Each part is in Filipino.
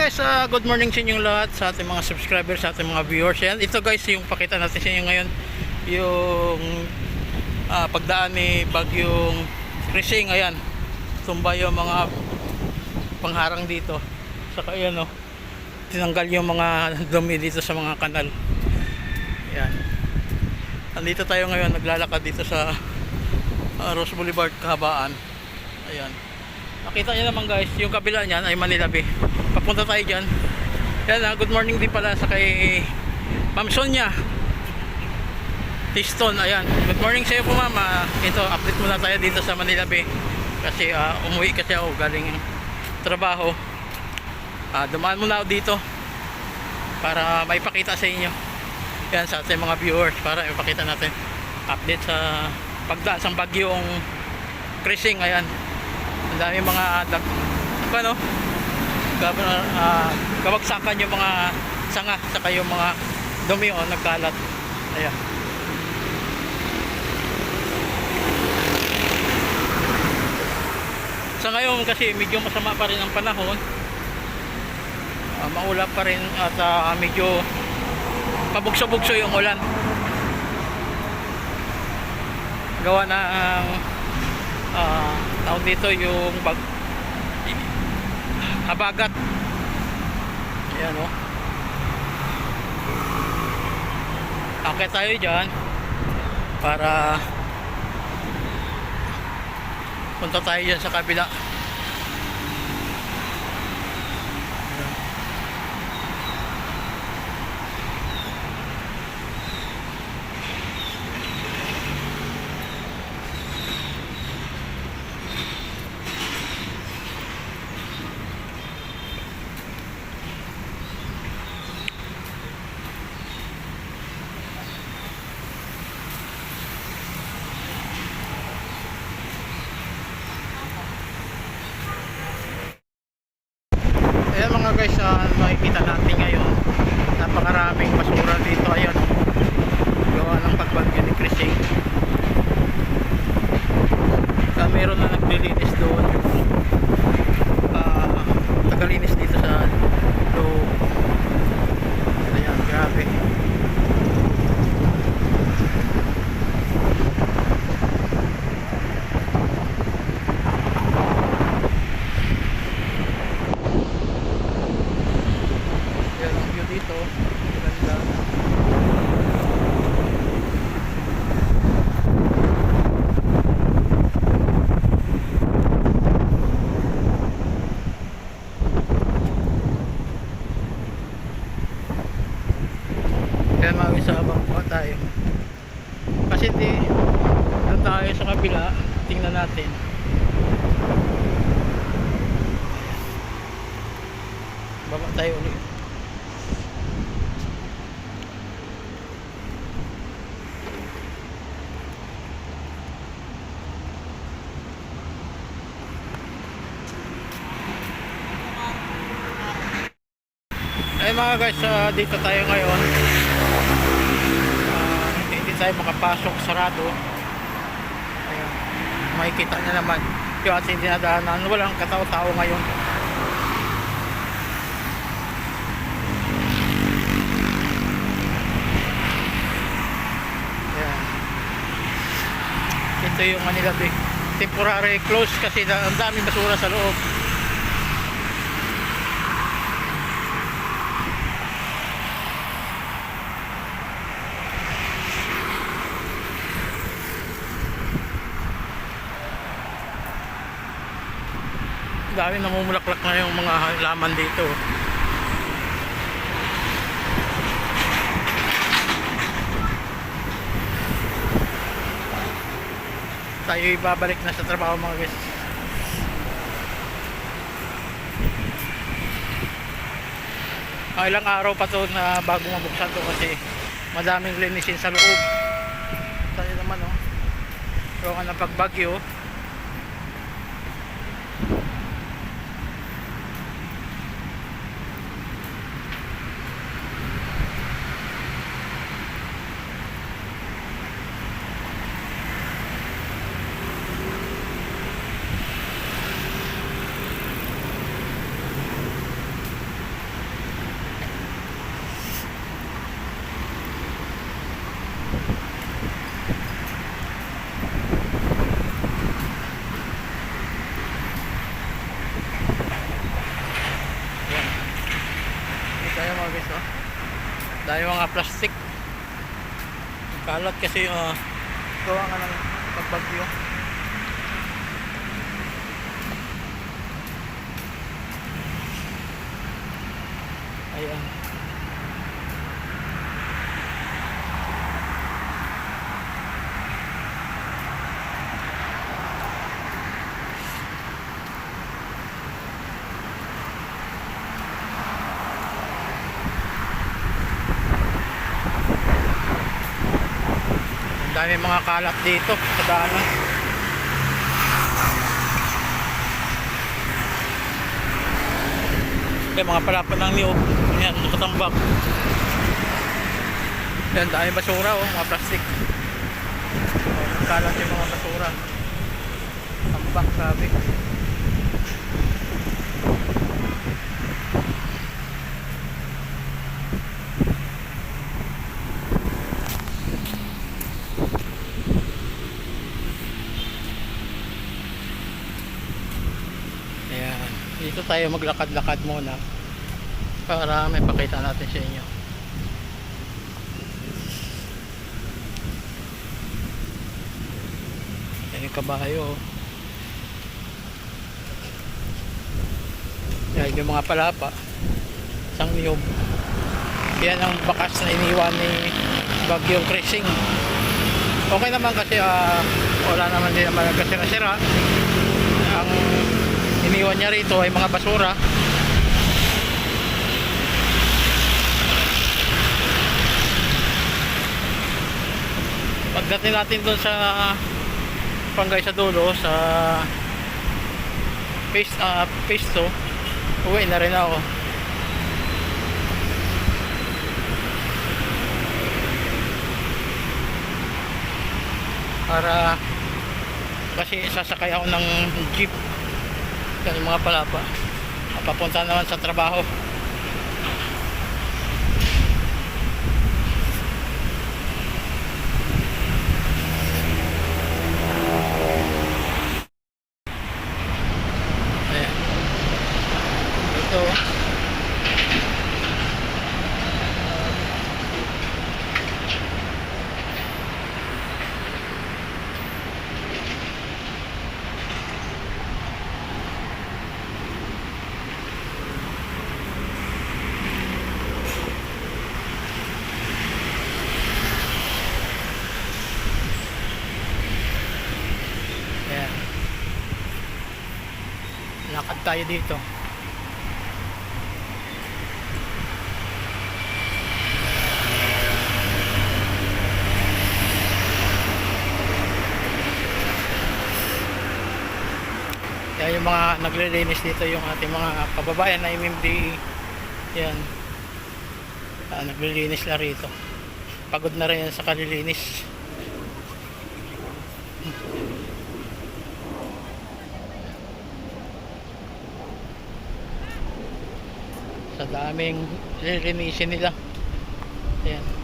guys, ah, good morning sa inyong lahat, sa ating mga subscribers, sa ating mga viewers. Yan, ito guys, yung pakita natin sa inyo ngayon, yung ah, pagdaan ni Bagyong Krising, ayan. Tumba yung mga pangharang dito. Saka ayan oh, tinanggal yung mga dumi dito sa mga kanal. Ayan. Andito tayo ngayon, naglalakad dito sa ah, Rose Boulevard, Kahabaan. Ayan. Nakita niyo naman guys, yung kabila niyan ay Manila Bay. Papunta tayo dyan. Yan ah, good morning din pala sa kay Ma'am Sonia. Tiston, ayan. Good morning sa iyo po ma'am. Ah, ito, update muna tayo dito sa Manila Bay. Kasi ah, umuwi kasi ako galing trabaho. Ah, dumaan muna ako dito para maipakita sa inyo. Yan sa ating mga viewers para ipakita natin update sa pagdaan sa bagyong Krising ayan ang dami mga dag ano ah, kabagsakan yung mga sanga saka yung mga dumi o nagkalat. Ayan. Sa ngayon kasi medyo masama pa rin ang panahon. Ah, maulap pa rin at ah, medyo pabugso-bugso yung ulan. Gawa na ang ah tawag dito yung bag habagat ayan o akit tayo dyan para punta tayo dyan sa kabila Ayan mga guys, ah, makikita natin ngayon napakaraming basura dito ayan gawa ng pagbagyo ni Krising uh, meron na naglilinis doon Ah, tagalinis dito sa loob ayan grabe Yan ang view dito. Ganda. Kaya mga sa abang pa tayo. Kasi di doon tayo sa kabila. Tingnan natin. Baba tayo ulit. Ay mga guys, ah, dito tayo ngayon. Ah, hindi tayo makapasok sarado. Ayun. Makikita niyo naman yung ating dinadaanan. Walang katao-tao ngayon. Ayan. Ito yung Manila Bay. Temporary close kasi ang daming basura sa loob. dami namumulaklak na yung mga laman dito tayo ibabalik na sa trabaho mga guys. Ah, ilang araw pa to na bago mabuksan to kasi madaming linisin sa loob. Tayo naman oh. Gawa ng pagbagyo Dahil mga plastic. Kalat kasi uh, gawa nga ng pagbagyo. Ayan. Dami mga kalat dito sa daanan. Kaya mga palapa ng niyog. Ayan, nakatambak. Ayan, dami basura oh, mga plastic. Oh, kalat yung mga basura. Tambak, sabi. Ayan. Dito tayo maglakad-lakad muna para may pakita natin sa inyo. Ayan yung kabayo. oh. Ayan yung mga palapa. Isang niyog. Yan ang bakas na iniwan ni Bagyong Crising. Okay naman kasi ah, wala naman din naman nagkasira-sira. Iniwan niya rito ay mga basura. Pagdating natin doon sa Pangay sa dulo sa phase uh, phase 2 uwi na rin ako para kasi sasakay ako ng jeep yan yung mga palapa papunta naman sa trabaho. Ayan. Ito ayan lakad tayo dito. Kaya yung mga naglilinis dito yung ating mga kababayan na MMD yan. Ah, naglilinis na rito. Pagod na rin yan sa kalilinis sa daming lilinisin nila. Yan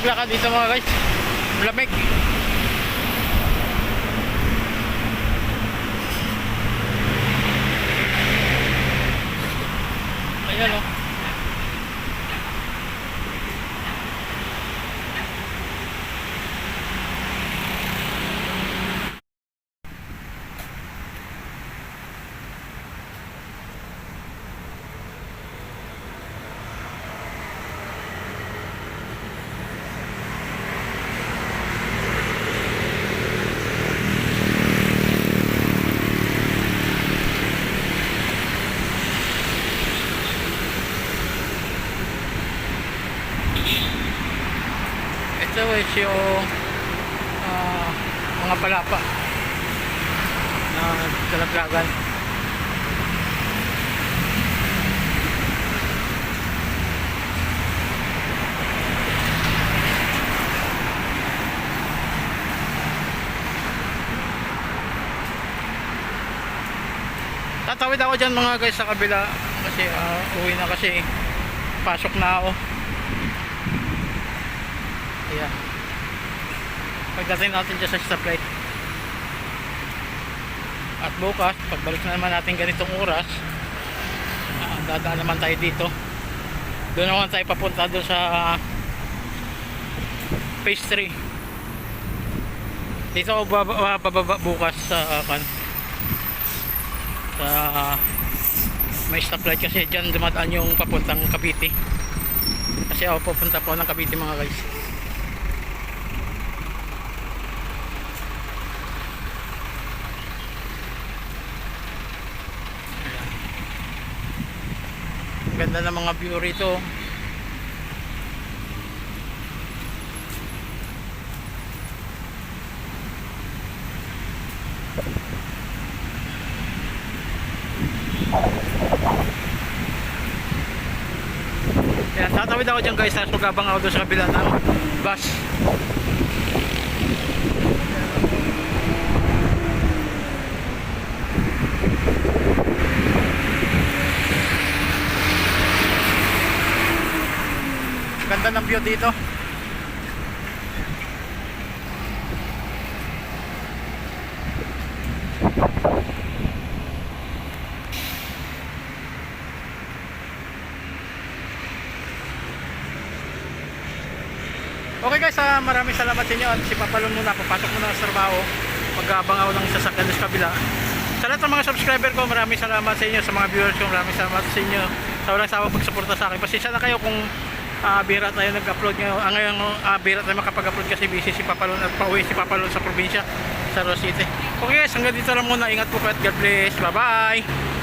maglakad dito mga guys. Lamig. Ayan oh. Is yung ah, mga palapa na talaglagan. Tatawid ako dyan mga guys sa kabila kasi ah, uwi na kasi pasok na ako. Ayan. Pagdating natin dyan sa stoplight. At bukas, pagbalik na naman natin ganitong oras, ah, dadaan naman tayo dito. Doon naman tayo papunta doon sa phase 3. Dito ako bababa, bukas sa uh, kan sa may stoplight kasi dyan dumadaan yung papuntang Cavite. Kasi ako pupunta po ng Cavite mga guys. Ganda ng mga view rito. Yan, tatawid ako dyan guys, tapos magabang ako doon sa kabila ng bus. Ganda ng view dito. Okay guys, ah, maraming salamat sa inyo at si Papalon muna, papasok muna sa trabaho. Mag-aabang ako ng sasakyan sa kabila. Sa lahat ng mga subscriber ko, maraming salamat sa inyo. Sa mga viewers ko, maraming salamat sa inyo. Sa walang sawa pagsuporta sa akin. Pasensya na kayo kung ah, bihira tayo nag-upload ngayon. Ah, ngayon ah, bihira tayo makapag-upload kasi busy si Papalon at pauwi si Papalon sa probinsya sa Rose City. Okay guys, hanggang dito lang muna. Ingat po kayo at God bless, bye bye